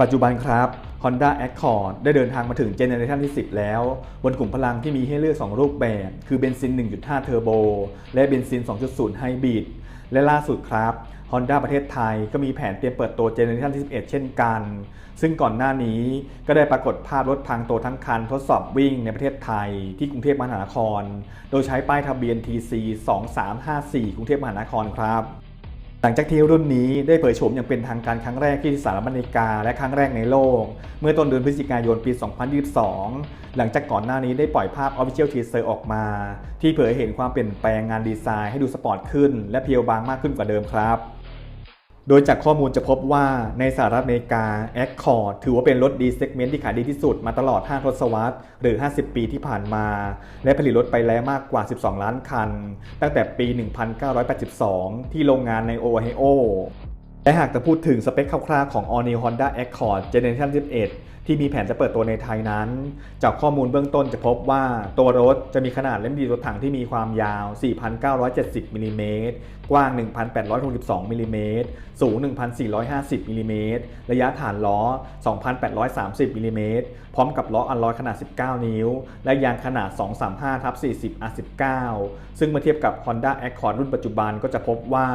ปัจจุบันครับ Honda Accord ได้เดินทางมาถึงเจเนอเรชันที่ 10 แล้ว บนกลุ่มพลังที่มีให้เลือก 2 รูปแบบ คือเบนซิน 1.5 เทอร์โบ และเบนซิน 2.0 ไฮบริดและล่าสุดครับ Honda ประเทศไทยก็มีแผนเตรียมเปิดตัวเจเนอเรชันที่ 11 เช่นกัน ซึ่งก่อนหน้านี้ก็ได้ปรากฏภาพรถพังตัวทั้งคันทดสอบวิ่งในประเทศไทยที่กรุงเทพมหานคร โดยใช้ป้ายทะเบียน TC 2354 กรุงเทพมหานครครับ ลังจากที่รุ่นนี้ได้เผยโฉมอย่างเป็นทางการครั้งแรกที่สหรัฐอเมริกาและครั้งแรกในโลก เมื่อต้นเดือนพฤศจิกายนปี 2022 หลังจากก่อนหน้านี้ได้ปล่อยภาพ Official Teaser ออกมา ที่เผยเห็นความเปลี่ยนแปลงงานดีไซน์ให้ดูสปอร์ตขึ้น และเพียวบางมากขึ้นกว่าเดิมครับ โดยจากข้อมูลจะพบว่าในสหรัฐอเมริกา Accord ถือว่าเป็นรถดีเซกเมนต์ที่ขายดีที่สุดมาตลอด 5 ทศวรรษ หรือ 50 ปีที่ผ่านมา และผลิตรถไปแล้วมากกว่า 12 ล้านคัน ตั้งแต่ปี 1982 ที่โรงงานในโอไฮโอและหากจะพูดถึงสเปคคร่าวๆของ All New Honda Accord Generation 11 ที่มีแผนจะเปิดตัวในไทยนั้น จากข้อมูลเบื้องต้นจะพบว่าตัวรถจะมีขนาดเล่มดีรถถังที่มีความยาว 4,970มิลลิเมตรกว้าง 1,862มิลลิเมตรสูง 1,450มิลลิเมตรระยะฐานล้อ 2,830มิลลิเมตรพร้อมกับล้ออัลลอยขนาด 19 นิ้ว และยางขนาด 235ทับ40 R19 ซึ่งเมื่อเทียบกับ Honda Accord รุ่นปัจจุบันก็จะพบว่า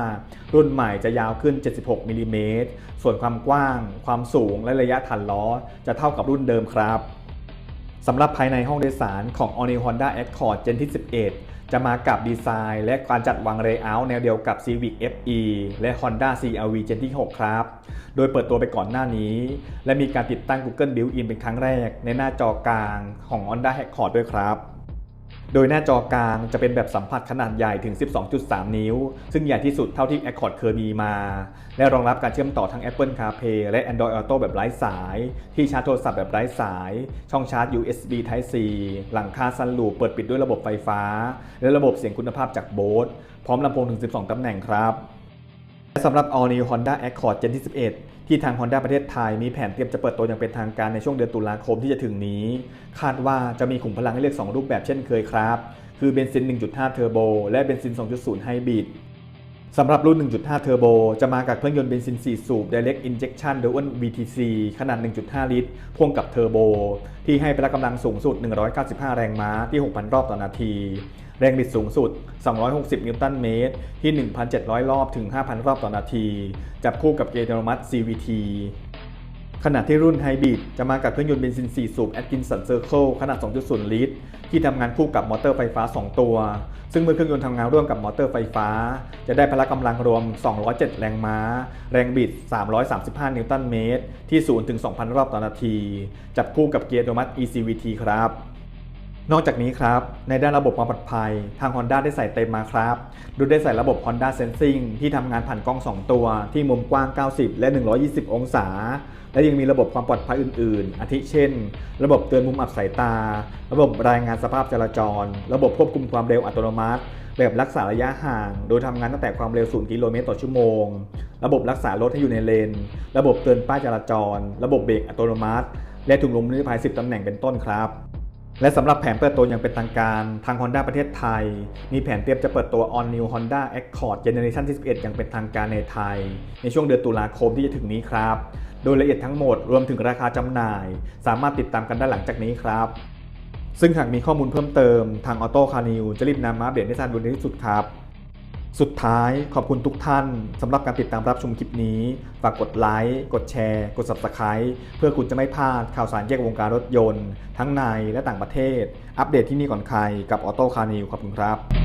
รุ่นใหม่จะยาวขึ้น 76มิลลิเมตรส่วนความกว้าง ความสูงและระยะฐานล้อจะเท่ากับรุ่นเดิมครับสำหรับภายในห้องโดยสารของ All New Honda Accord Gen ที่ 11 จะมากับดีไซน์และการจัดวาง Layout แนวเดียวกับ Civic FE และ Honda CR-V Gen ที่ 6 ครับ โดยเปิดตัวไปก่อนหน้านี้ และมีการติดตั้ง Google Built-in เป็นครั้งแรกในหน้าจอกลางของ Honda Accord ด้วยครับ โดยหน้าจอกลางจะเป็นแบบสัมผัสขนาดใหญ่ถึง 12.3 นิ้ว ซึ่งใหญ่ที่สุดเท่าที่ Accord เคยมีมา และรองรับการเชื่อมต่อทั้ง Apple CarPlay และ Android Auto แบบไร้สาย ที่ชาร์จโทรศัพท์แบบไร้สาย ช่องชาร์จ USB Type C หลังคาซันลูปเปิดปิดด้วยระบบไฟฟ้า และระบบเสียงคุณภาพจากโบสพร้อมลำโพงถึง 12 ตำแหน่งครับ สำหรับ All New Honda Accord Gen ที่11 ที่ทาง Honda ประเทศไทยมีแผนเตรียมจะเปิดตัวอย่างเป็นทางการในช่วงเดือนตุลาคมที่จะถึงนี้ คาดว่าจะมีขุมพลังให้เลือก 2 รูปแบบเช่นเคยครับ คือเบนซิน 1.5 เทอร์โบและเบนซิน 2.0 ไฮบริดสำหรับรุ่น 1.5 เทอร์โบจะมากับเครื่องยนต์เบนซิน 4 สูบ Direct Injection Dual VTC ขนาด 1.5 ลิตร พ่วงกับเทอร์โบที่ให้พละกำลังสูงสุด 195 แรงม้าที่ 6,000 รอบต่อนาที แรงบิดสูงสุด 260 นิวตันเมตร ที่ 1,700 รอบถึง 5,000 รอบต่อนาที จับคู่กับเกียร์อัตโนมัติ CVT ขณะที่รุ่นไฮบริดจะมากับเครื่องยนต์เบนซิน 4 สูบ Atkinson Circle ขนาด 2.0 ลิตร ที่ทำงานคู่กับมอเตอร์ไฟฟ้า 2 ตัว ซึ่งเมื่อเครื่องยนต์ทำงานร่วมกับมอเตอร์ไฟฟ้า จะได้พละกำลังรวม 207 แรงม้า แรงบิด 335 นิวตันเมตร ที่ 0 ถึง 2,000 รอบต่อนาที จับคู่กับเกียร์อัตโนมัติ ECVT ครับ นอกจากนี้ครับ ในด้านระบบความปลอดภัย ทาง Honda ได้ใส่เต็มมาครับ โดยได้ใส่ระบบ Honda Sensing ที่ทำงานผ่านกล้อง 2 ตัว ที่มุมกว้าง 90 และ 120 องศา และยังมีระบบความปลอดภัยอื่น ๆ อาทิเช่น ระบบเตือนมุมอับสายตา ระบบรายงานสภาพจราจร ระบบควบคุมความเร็วอัตโนมัติ แบบรักษาระยะห่าง โดยทำงานตั้งแต่ความเร็ว 0 กิโลเมตรต่อชั่วโมง ระบบรักษารถให้อยู่ในเลน ระบบเตือนป้ายจราจร ระบบเบรกอัตโนมัติ และถุงลมนิรภัย 10 ตำแหน่งเป็นต้นครับ และสำหรับแผนเปิดตัวอย่างเป็นทางการ ทาง Honda ประเทศไทย มีแผนเตรียมจะเปิดตัว All New Honda Accord Generation ที่11 อย่างเป็นทางการในไทย ในช่วงเดือนตุลาคมที่จะถึงนี้ครับ โดยละเอียดทั้งหมดรวมถึงราคาจำหน่าย สามารถติดตามกันได้หลังจากนี้ครับ ซึ่งหากมีข้อมูลเพิ่มเติมทาง Auto Car News จะรีบนำมาอัปเดตให้ทราบโดยเร็วที่สุดครับ สุดท้ายขอบคุณทุกท่านสำหรับการติดตามรับชมคลิปนี้ ฝากกดไลค์ กดแชร์ กด Subscribe เพื่อคุณจะไม่พลาดข่าวสารแยกวงการรถยนต์ ทั้งในและต่างประเทศ อัปเดตที่นี่ก่อนใครกับออโต้คาร์นิวขอบคุณครับ